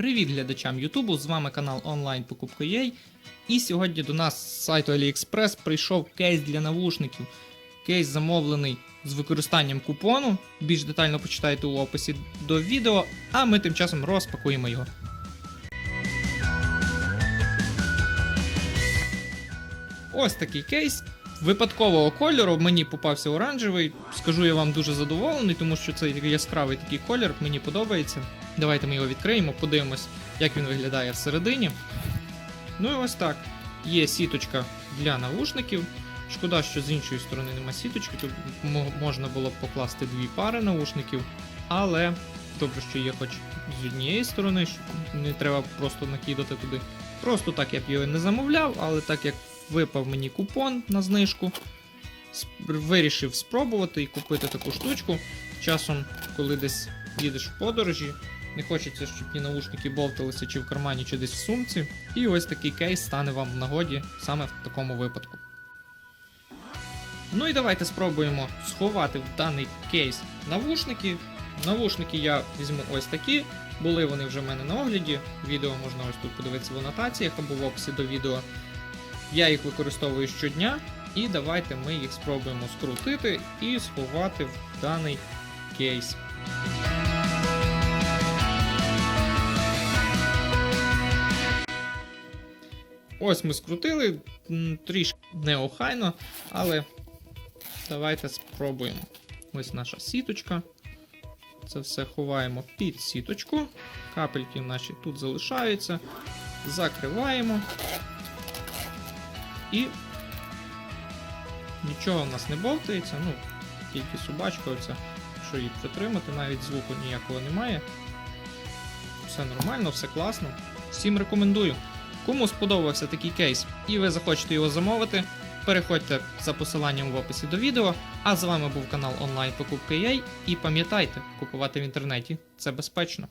Привіт глядачам Ютубу! З вами канал онлайн покупка.ua І сьогодні до нас з сайту AliExpress прийшов кейс для навушників. Кейс замовлений з використанням купону. Більш детально почитайте у описі до відео, а ми тим часом розпакуємо його. Ось такий кейс. Випадкового кольору мені попався оранжевий. Скажу я вам дуже задоволений, тому що це яскравий такий колір, мені подобається. Давайте ми його відкриємо, подивимось, як він виглядає всередині. Ну і ось так. Є сіточка для навушників. Шкода, що з іншої сторони нема сіточки, тут можна було б покласти дві пари навушників, але добре, що є хоч з однієї сторони, щоб не треба просто накидати туди. Просто так я б його не замовляв, але так як випав мені купон на знижку, вирішив спробувати і купити таку штучку. Часом, коли десь їдеш в подорожі, не хочеться, щоб ті наушники бовталися чи в кармані, чи десь в сумці. І ось такий кейс стане вам в нагоді саме в такому випадку. Ну і давайте спробуємо сховати в даний кейс навушники. Навушники я візьму ось такі. Були вони вже в мене на огляді. Відео можна ось тут подивитися в анотаціях або в описі до відео. Я їх використовую щодня, і давайте ми їх спробуємо скрутити і сховати в даний кейс. Ось ми скрутили, трішки неохайно, але давайте спробуємо. Ось наша сіточка. Це все ховаємо під сіточку. Капельки наші тут залишаються. Закриваємо. І нічого в нас не бовтається, ну, тільки собачка оця, якщо її притримати, навіть звуку ніякого немає. Все нормально, все класно. Всім рекомендую. Кому сподобався такий кейс і ви захочете його замовити, переходьте за посиланням в описі до відео. А з вами був канал онлайн покупка.ua і пам'ятайте, купувати в інтернеті це безпечно.